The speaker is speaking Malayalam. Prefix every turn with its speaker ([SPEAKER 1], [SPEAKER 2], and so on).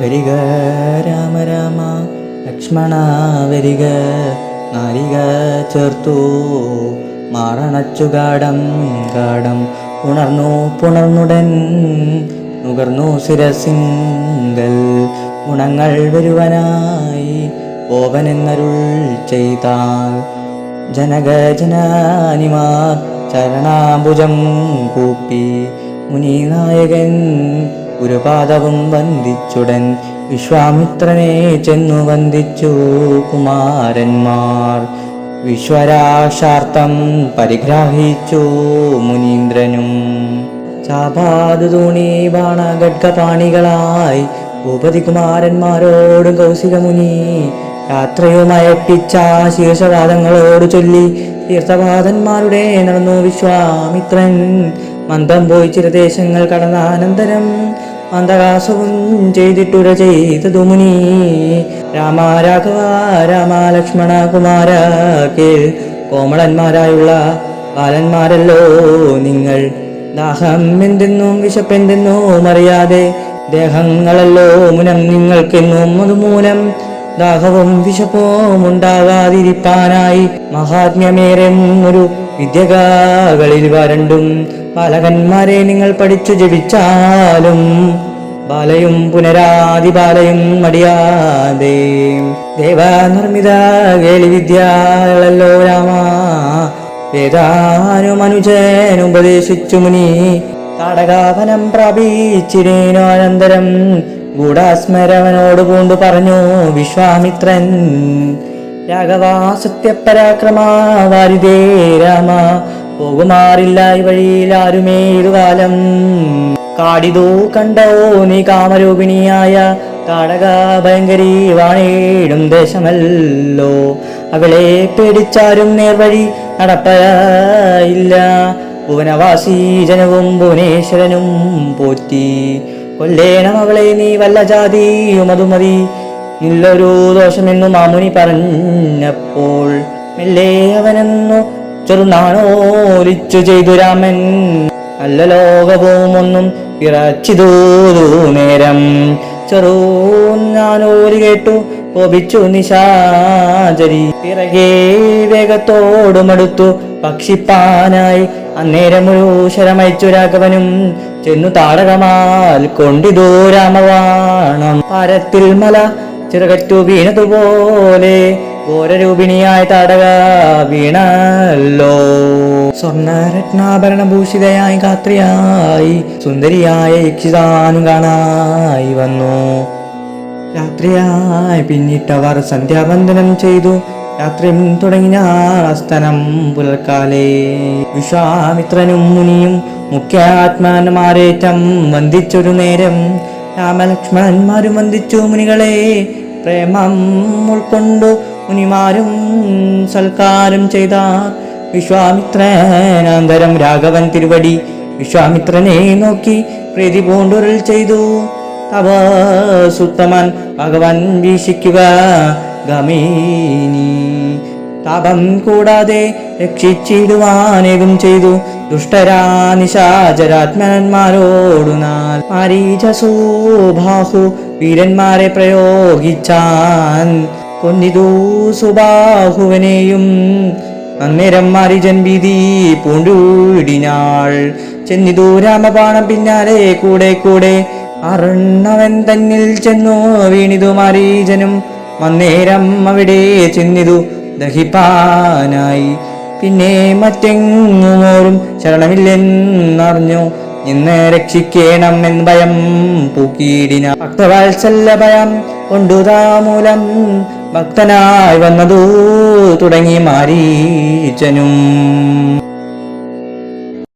[SPEAKER 1] വരിക. രാമ രാമ ലക്ഷ്മണ വരിക. നാരിക ചേർത്തു. മാറണച്ചു ഗാഠം ഗാഠം ഉണർന്നു. പുണർന്നുടൻ നുകർന്നു ശിരസിങ്കൽ ഗുണങ്ങൾ വരുവനായി ഓവനെന്നരുൾ ചെയ്താൽ ജനകജനാനിമാർ ചരണാംബുജം കൂപ്പി. മുനിനായകൻ ഗുരുപാദവും വന്ദിച്ചുടൻ വിശ്വാമിത്രനെ ചെന്നു വന്ദിച്ചു കുമാരന്മാർ. വിശ്വരാശാർത്ഥം പരിഗ്രാഹിച്ചു മുനീന്ദ്രനും. ചാപാതു ഭൂപതി കുമാരന്മാരോട് ഭൂപതികുമാരന്മാരോടും കൗശികമുനി യാത്രയുമയപ്പിച്ച ശീർഷവാദങ്ങളോട് ചൊല്ലി തീർത്ഥവാദന്മാരുടെ നടന്നു വിശ്വാമിത്രൻ മന്ദം പോയി ചില ദേശങ്ങൾ കടന്ന അനന്തരം മന്ദകാസവും ചെയ്തിട്ടുര ചെയ്തതു മുനി. രാമ രാഘവ രാമ ലക്ഷ്മണ കുമാര കേൾ. കോമളന്മാരായുള്ള ബാലന്മാരല്ലോ നിങ്ങൾ. ദാഹം എന്തെന്നും വിശപ്പെന്തെന്നും അറിയാതെ ദേഹങ്ങളല്ലോ മുനം നിങ്ങൾക്കെന്നും അതുമൂലം ദാഹവും വിശപ്പും ഉണ്ടാകാതിരിപ്പാനായി മഹാത്മ്യമേറെ വിദ്യകളിൽ വരണ്ടും ബാലകന്മാരെ നിങ്ങൾ പഠിച്ചു ജപിച്ചാലും ബാലയും പുനരാതി ബാലയും മടിയാതെ. ദേവനിർമ്മിത കേളി വിദ്യകളല്ലോ രാമ വേദാനുമനുജനുപദേശിച്ചു മുനി താടകാവനം പ്രാപിച്ചിരേനോനന്തരം ഗൂഢാസ്മരവനോട് പൂണ്ടു പറഞ്ഞു വിശ്വാമിത്രൻ രാഘവാ സത്യപരാക്രമാ വാരിതേ രാമ പോകുമാറില്ല ഈ വഴിയിൽ ആരുമേ ഇരുകാലം കാടിതോ കണ്ടോ നീ കാമരൂപിണിയായ കാടക ഭയങ്കരി വാണേടും ദേശമല്ലോ. അവളെ പേടിച്ചാരും നേർവഴി നടപ്പയില്ല. ഭുവനവാസി ജനവും ഭുവനേശ്വരനും പോറ്റി കൊല്ലേണം അവളെ നീ വല്ല ജാതിയും അതുമതി ഇല്ലൊരു ദോഷമെന്നു മാമുനി പറഞ്ഞപ്പോൾ മെല്ലെ അവനെന്നു ചെറുനാണോലിച്ചു ചെയ്തു രാമൻ. നല്ല ലോകവും ഒന്നും ഇറച്ചിതൂതു നേരം. ചെറു ഞാനോര് കേട്ടു കോപിച്ചു നിശാചരി. പിറകെ വേഗത്തോടുമടുത്തു പക്ഷിപ്പാനായി. അന്നേരം ഒരു ശരമയച്ചു രാഘവനും ചെന്നു താടകമാൽ കൊണ്ടിതോ രാമവാണം. പരത്തിൽ മല ചിറകറ്റു വീണതുപോലെ ഘോരരൂപിണിയായ താടക വീണല്ലോ. സ്വർണരത്നാഭരണഭൂഷിതയായി കാത്രിയായി സുന്ദരിയായ യക്ഷിതാനു കാണായി വന്നു. രാത്രിയായി പിന്നിട്ടവർ സന്ധ്യാവന്ദനം ചെയ്തു. രാത്രിയും തുടങ്ങിയ അസ്തനം പുലർക്കാലേ. വിശ്വാമിത്രനും മുനിയും മുഖ്യാത്മാന്മാരേറ്റം വന്ദിച്ചൊരു നേരം. രാമലക്ഷ്മണന്മാരും വന്ദിച്ചു മുനികളെ. പ്രേമം ഉൾക്കൊണ്ടു മുനിമാരും സൽക്കാരം ചെയ്ത. വിശ്വാമിത്രനാന്തരം രാഘവൻ തിരുവടി. വിശ്വാമിത്രനെ നോക്കി പ്രീതി പൂണ്ടുരൽ ചെയ്തു. തവ ഭഗവാൻ വീക്ഷിക്കുക. ഗമീനി താപം കൂടാതെ രക്ഷിച്ചിടുവാനേകും ചെയ്തു. ദുഷ്ടരാ നിശാചരാത്മനന്മാരോടു മാരീചസൂബാഹു വീരന്മാരെ പ്രയോഗിച്ചാൻ. കൊന്നിതു സുബാഹുവനെയും അന്നേരം മാരിജൻ ഭീതി പൂണ്ടുവിടിനാൾ ചെന്നിതു രാമപാണം പിന്നാലെ കൂടെ കൂടെ അറുണ്ണവൻ തന്നിൽ ചെന്നു വീണിതു മരീചനും മന്നേരം അവിടെ ചെന്നിതു ദഹിപ്പാനായി. പിന്നെ മറ്റെങ്ങുമോരും ശരണമില്ലെന്നറിഞ്ഞു. ഇന്ന് രക്ഷിക്കണം എന്ന് ഭയം പൂക്കിയിടിന. ഭക്തവാത്സല്യ ഭയം കൊണ്ടുതാ മൂലം ഭക്തനായി വന്നതു തുടങ്ങി മാരീച്ചനും